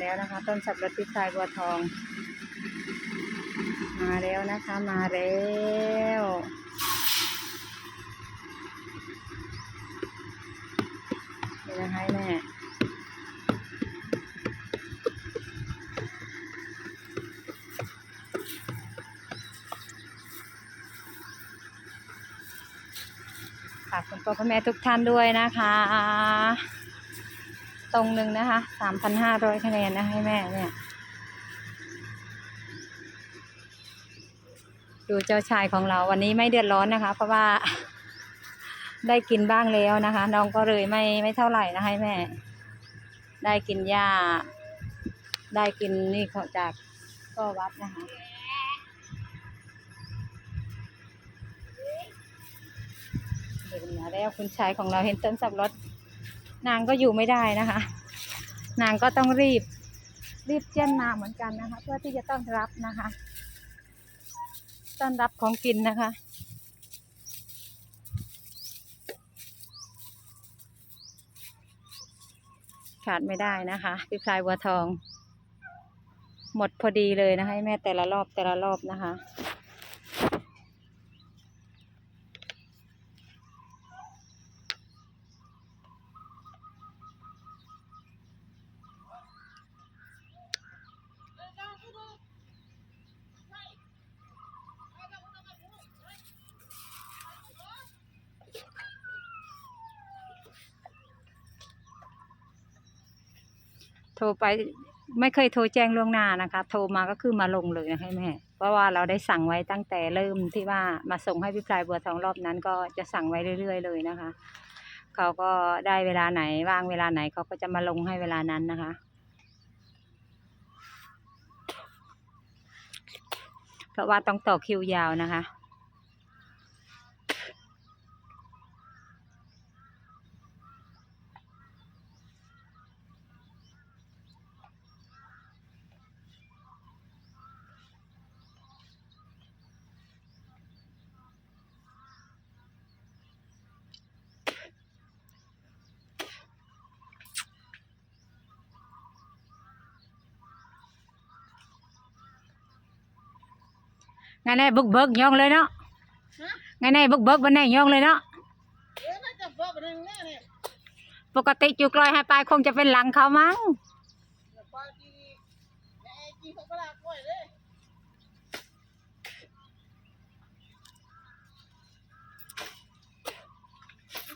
แล้วนะคะ ต้นสับปะรดพริกพลายบัวทอง มาแล้วนะคะมาแล้วนี่นะคะแม่ฝากคุณพ่อคุณแม่ทุกท่านด้วยนะคะ ตรงหนึ่งนะคะสามพันห้าร้อยคะแนนนะให้แม่เนี่ย ดูเจ้าชายของเราวันนี้ไม่เดือดร้อนนะคะ เพราะว่า ได้กินบ้างแล้วนะคะ น้องก็เลยไม่ไม่เท่าไหร่นะให้แม่ ได้กินหญ้า ได้กินนี่เขาจากก็วัดนะคะเดินมาแล้วคุณชายของเราเห็นต้นสับรด นางก็อยู่ไม่ได้นะคะ นางก็ต้องรีบรีบเจียนนาเหมือนกันนะคะ เพื่อที่จะต้อนรับนะคะต้อนรับของกินนะคะ ขาดไม่ได้นะคะพี่พลายบัวทอง หมดพอดีเลยนะคะแม่แต่ละรอบแต่ละรอบนะคะ โทรไปไม่เคยโทรแจ้งล่วงหน้านะคะ โทรมาก็คือมาลงเลยนะให้แม่ เพราะว่าเราได้สั่งไว้ตั้งแต่เริ่มที่ว่ามาส่งให้พี่พลายบัวทองรอบนั้น ก็จะสั่งไว้เรื่อย ๆ เลยนะคะ เขาก็ได้เวลาไหนว่างเวลาไหนเขาก็จะมาลงให้เวลานั้นนะคะ เพราะว่าต้องต่อคิวยาวนะคะ ngày nay bực bực nhon lên đó ngày nay bực bực bên này nhon lên đó เอ๊ะน่าจะบอกกันแน่เนี่ยปกติจุกลอยให้ไปคงจะเป็นหลังเขามั้งปาจีแม่จีเขาก็ลากล้วยเลย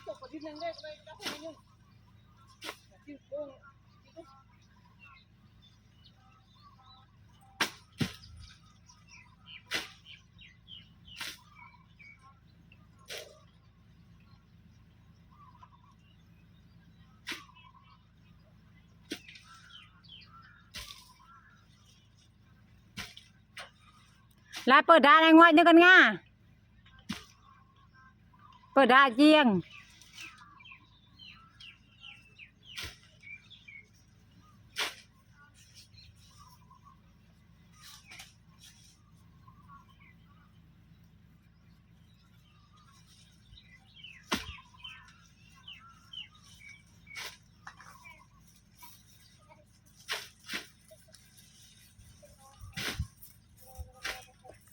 ตกกว่าทีนึงได้ก็ได้ก็ให้ยุ่งจิ้มโป้ง ลาเปิดดาอะไรงอยนึกกันง่าเปิดดาเจียง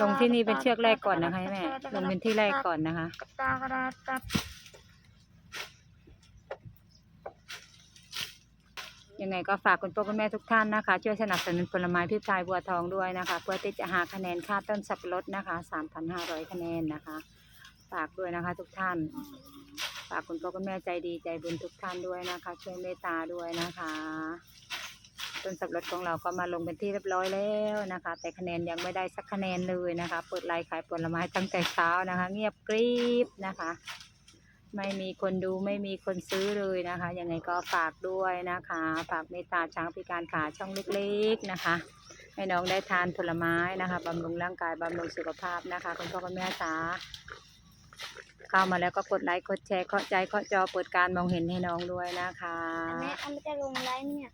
ลงที่นี่เป็นเชือกแรกก่อนนะคะแม่ลงเป็นที่แรกก่อนนะคะยังไงก็ฝากคุณพ่อคุณแม่ทุกท่านนะคะ ช่วยสนับสนุนผลไม้พี่พายบัวทองด้วยนะคะ เพื่อที่จะหาคะแนนค่าต้นสับปะรดนะคะ 3,500 คะแนนนะคะ ฝากด้วยนะคะทุกท่าน ฝากคุณพ่อคุณแม่ใจดีใจบุญทุกท่านด้วยนะคะ ช่วยเมตตาด้วยนะคะต้นสับปะรดของเราก็มาลงเป็นที่เรียบร้อยแล้วนะคะ แต่คะแนนยังไม่ได้สักคะแนนเลยนะคะ เปิดไลน์ขายผลไม้ตั้งแต่เช้านะคะ เงียบกริบนะคะ ไม่มีคนดูไม่มีคนซื้อเลยนะคะยังไงก็ฝากด้วยนะคะ ฝากเมตตาช้างพิการขาช่องเล็กๆนะคะให้น้องได้ทานผลไม้นะคะบำรุงร่างกายบำรุงสุขภาพนะคะ คุณพ่อคุณแม่จ๋า เข้ามาแล้วก็กดไลค์กดแชร์เคาะใจเคาะจอเปิดการมองเห็นให้น้องด้วยนะคะ แม่เอามจะลงไลค์เนี่ย